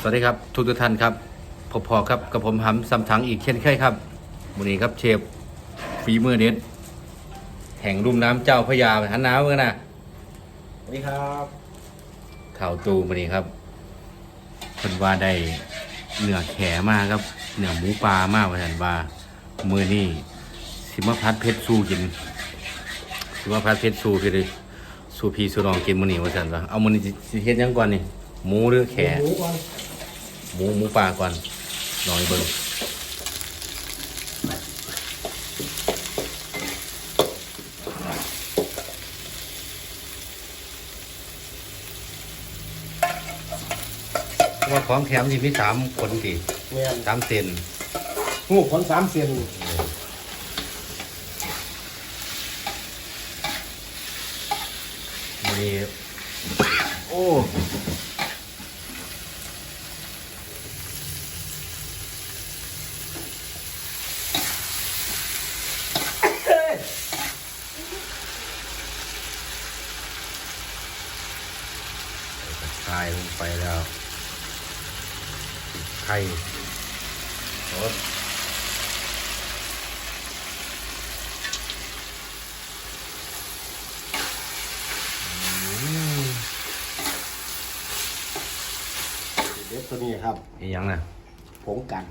สวัสดีครับทุกทุกท่านครับพบพอครับกับผมหำซ้ำถังอีกเช่นเคยครับวันนี้ครับเชฟฝีมือเด็ดแห่งรุ่มน้ำเจ้าพระยาหันหนาวกันนะสวัสดีครับข่าวตูวันนี้ครับคนว่าได้เนื้อแขมากครับเนื้อหมูปลามากว่าสันว่ามือนี่สิมาพัดเพชรสู้กินสิมาพัดเพชรสู้คือได้สู้พี่สู้น้องกินมื้อนี้ว่าสันว่าเอามื้อนี้สิสิเฮ็ดหยังก่อนนี่ หมูหรือแขหมูก่อนหมูหมูปลาก่อนลองให้เบิ่งเพราะว่าของแถมที่มีสามคนกี่เมียนสามเซนหูขนสามเซนมีโอ้ใส่ลง ไปแล้วไข่รสเด็ดตัวนี้ครับอีกยังนะผงกัน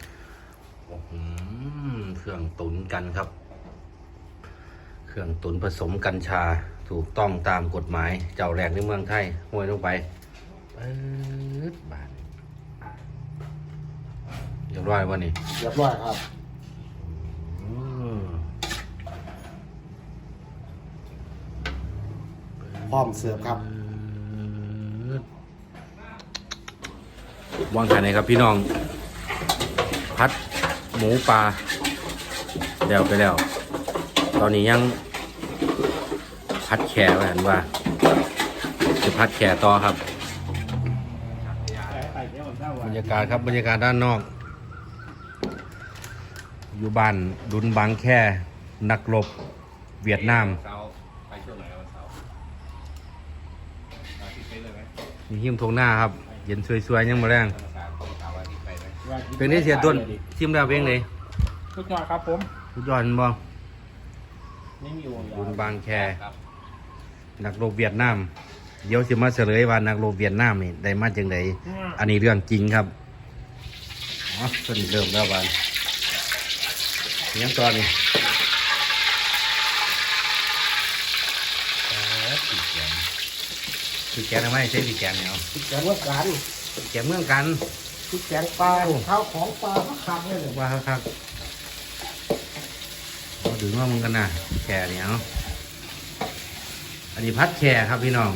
อืมเครื่องตุนกันครับ เครื่องตุนผสมกัญชาถูกต้องตามกฎหมาย เจ้าแรกในเมืองไทยห้วยลงไป ปื๊ดบาทเรียบร้อยวันนี้เรียบร้อยครับอืมพร้อมเสิร์ฟครับปื๊ดวางแผนไหนครับพี่น้อง พัดหมูปลาเดี๋ยวไปแล้ว ตอนนี้ยังพัดแข่ไว้หันว่าจะพัดแข่ต่อครับบรรยากาศครับบรรยากาศด้านนอก อยู่บ้านดุนบางแค่นักรบเวียดนามมีหิมทงหน้าครับ เย็นสวยๆยังมาแรงเป็นนี้เสียต้นชิมแล้วเพลงไหนทุกยอดครับผมสุดยอดเห็นบ่นี่มีวงดุนบางแค่นักรบเวียดนาม เดี๋ยวสิมาเฉลยว่านักรบเวียดนามนี่ได้มาจังไดอันนี้เรื่องจริงครับอ๋อต้นเริ่มแล้วบานยังตอนนี้ปีแกนปีแกนทำไมใช้ปีแกนเนี่ยเอาทุกแกงเมื่อกันปีแกนเมืองกันทุกแกงปลาข้าวของปลาข้าวคักเนี่ยเลยว่าครับเอาดึงว่ามึงกันนะแค่เนี่ยเอาอันนี้พัดแค่ครับพี่น้อง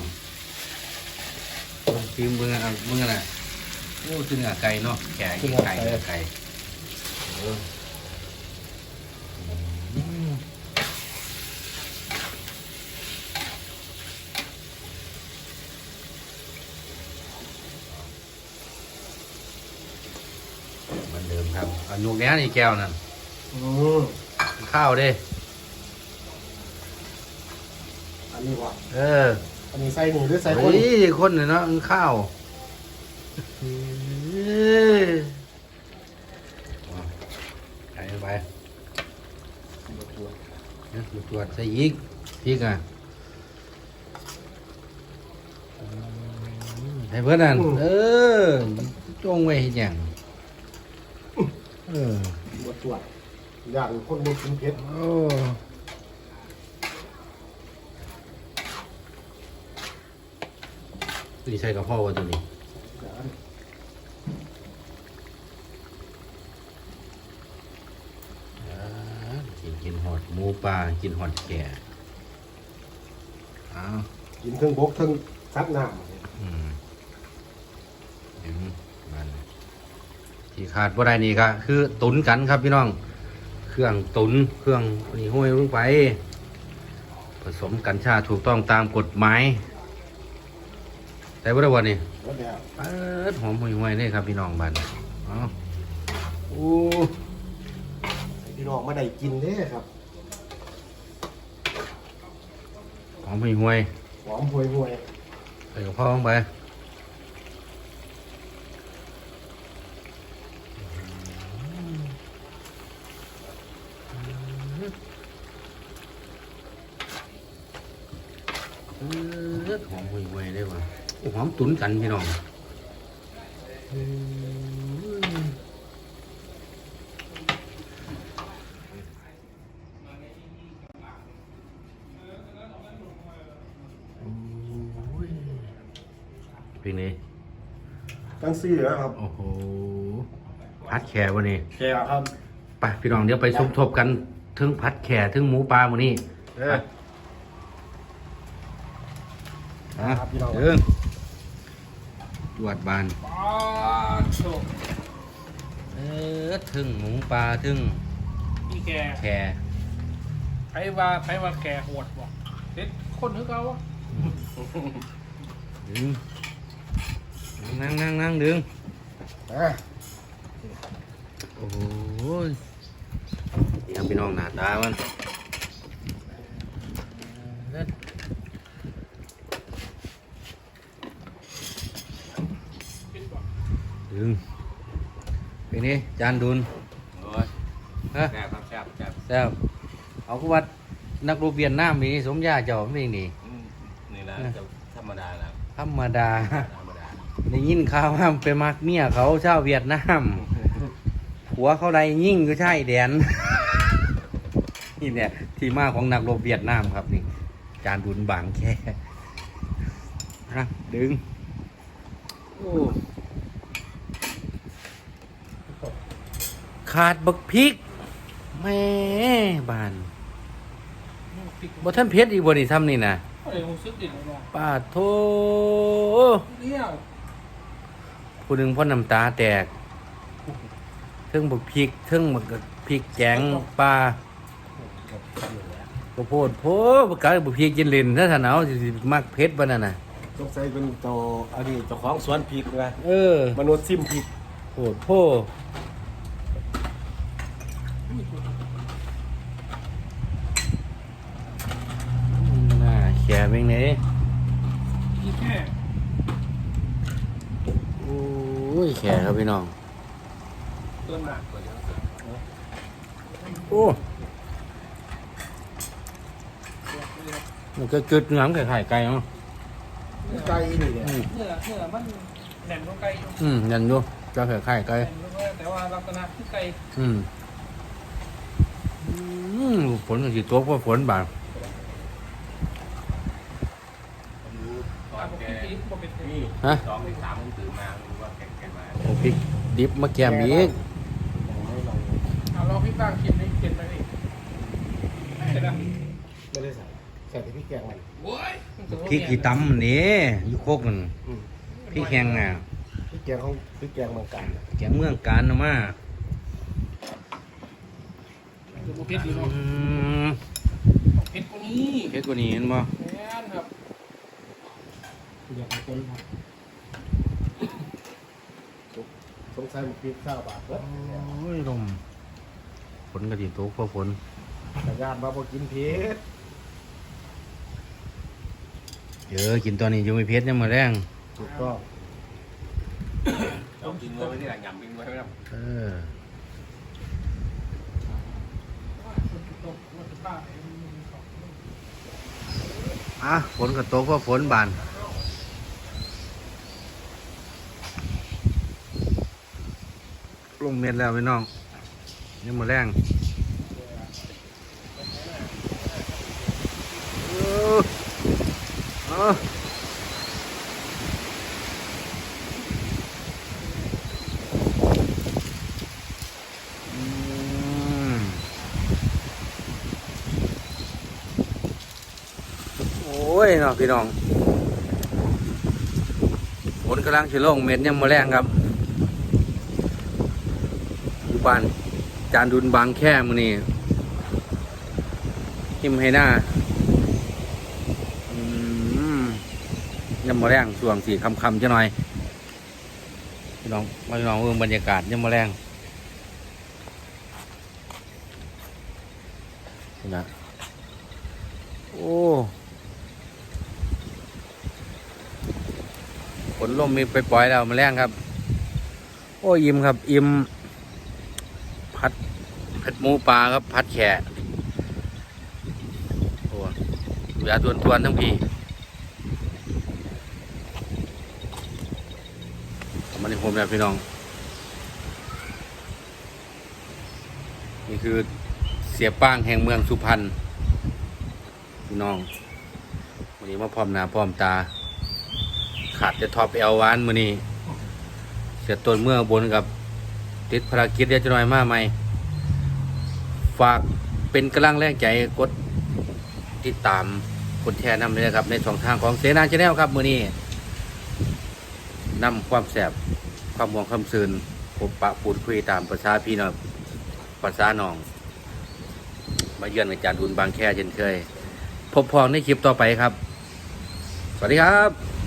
ฟิล์มมึงเอามึงกันนะโอ้คือเนื้อไก่เนาะแก่ไก่เนื้อไก่เอออืมเหมือนเดิมครับเอายุกนี้นี่แก้วนั่นอืมข้าวเด้อันนี้ว่ะเออ อันนี้ใส่หมูหรือใส่คเฮ้นยคนเนี่ยเนาะมันข้าวเอ้ยเอาไปไปเนี่ยดูตรวจใส่อีกพริกอะอืมให้เพื่อนนั่นเออจงไว้เห็นอย่างเออบดตรวจอย่างคนบดกินเผ็ดโอ้ นี่ใช่กับพ่อวะตัวนี้อ่ากินกินหอดหมูปลากินหอดแก่อ้าวกินเครื่องบกเครื่องซัดน้อืมเห็นมันที่ขาดบ่ได้นี่ก็คือตุนกันครับพี่น้อง เครื่องตุนเครื่องนี่ห้วยลงไป ผสมกัญชาถูกต้องตามกฎหมาย ใส่บริวารนี่ก็แล้วเปิหอมห่วยๆนี่ครับพี่น้องบ้านอ๋อโอ้พี่น้องมาได้กินเด้อครับหอมห่วยหวยหอมห่วยห่วยใส่กับพ่องไปเอหอมห่วยห่วยได้ป่ะ หอมตุ๋นกันพี่น้องเป็นไงตั้งซี่แล้วครับโอ้โหพัดแขกวันนี้แกครับไปพี่น้องเดี๋ยวไปสมทบกันถึงพัดแขกถึงหมูปลาวันนี้เอออะครับพี่น้องเดิน ตรวจบานปาโชเออถึงหมูปลาถึงพี่แกแขไผว่าไผว่าแกโหดบ่เด็ดคนนึกเอาวะดึงนั่งนั่งนั่งดึงเออโอ้โหนี่ครับพี่น้องหน้าตามันเลิศ ดึงเป็นไงจานดุนโอ้ยฮะแซ่บครับแซ่บแซ่บแล้วเอาก็ว่านักรบเวียนน้ำมีสมญาเจ้าไม่นี่อืมนี่แหละจะธรรมดาแล้วธรรมดาธรรมดาได้ยินข่าวว่าไปมักเมียเขาชาวเวียดนามผัวเขาใดยิ่งก็ใช่แดนนี่เนี่ยที่มาของนักรบเวียดนามครับนี่ จานบุญบางแค่ฮะดึง โอ้ ขาดบักพริกแม่บานพริกบ่ท่านเพชรอีกบ่นี่ทำนี่นะเอ้ยผมซื้อดินลองป้าโทเนี่ยผู้หนึ่งพ่อน้ำตาแตกเทิงบักพริกเทิงบักพริกแกงปลาข้าวโพดโพบักกะบักพริกกินเล่นถ้าท่านเอาสิสิมักเพชรบ่นั่นน่ะสงสัยเป็นเจ้าอันนี้เจ้าของสวนพริกนะเออมนุษย์ซิมพริกโพดโพ น่าแขเม่งไหนพี่แค่โอ้ยแขครับพี่น้องเติมมาโอ้มันก็กึดหนังไข่ไก่เนาะไก่นี่เนี่ยอืมเนื้อเนื้อมันแน่นกว่าไก่อยู่อืมยันอยู่จะไข่ไข่ไก่แน่นกว่าแต่ว่าลักษณะคือไก่อืมอืม ฝนก็สิตกว่าฝนบางตออ่านผมแกพี่บ่เป็นนี่ฮะสองถึงสามผมตื่นมารู้ว่าแกแกมาโอ้พริกดิบมาแกมอีกเอาลองพี่บ้างกินได้กินไปดิเสร็จแล้วไม่ได้ใส่ใส่แต่พริกแกงมันโว้ยพริกกี่ตำนี่อยู่โคกนั่นอืมพริกแห้งอะพริกแกงของพริกแกงเมืองการน่ะแกงเมืองการนะมา ดูเพชรอยู่อืเนาะมเพชรกว่านี้เผ็ดกว่านี้เห็นบ่แม่นครับอยากให้คนครับสงสัยมันพริกข้าวบาทเว้ยโอ้ยลมฝนก็สิตกเพราะฝนแต่ญาติมาบ่กินเผ็ดเยอะกินตอนนี้อยู่ไม่เผ็ดยังมาแรงถูกต้อง ต้องกินไว้ไม่ได้หลังยำกินไว้ไม่ได้ เออ อะฝนก็ตกเพราะฝนบานลงเม็ดแล้วพี่น้องยังมาแรงเออเออ อ้ยเนาะพี่น้องฝนกำลังจะลงเม็ดยังมาแรงครับอยู่บ้านจานดุนบางแค่มือนี่หิมให้หน้าอืมยำมะแรงส่วงสีคำคำจะหน่อยพี่น้องมาพี่น้องเบิ่งบรรยากาศยำมะแรงนี่นะโอ้ ฝนลมมีไปปล่อยแล้วมะแรงครับ โอ้อิ่มครับ อิ่มพัดพัดหมูปลาครับพัดแขะโอ้เหลือทวนทวนๆทั้งพี่มาในผมแล้วพี่น้อง นี่คือเสียป้างแห่งเมืองสุพรรณพี่น้องวันนี้มาพร้อมหน้าพร้อมตา ขาดจะท็อปเอลวานมือนี้เสียต้นเมื่อบนกับติดภารกิจเดียจะหน่อยมาใหมฝากเป็นกำลังแรงใจกดติดตามกดแชร์นำเลยนะครับ ในช่องทางของเสนาชาแนลครับมือนี้นำความแสบความห่วงความซื่นพบปะพูดคุยตามภาษาพี่น้องภาษาน้อง มาเยือนอาจารย์ดุลบางแค่เช่นเคย พบพองในคลิปต่อไปครับ สวัสดีครับ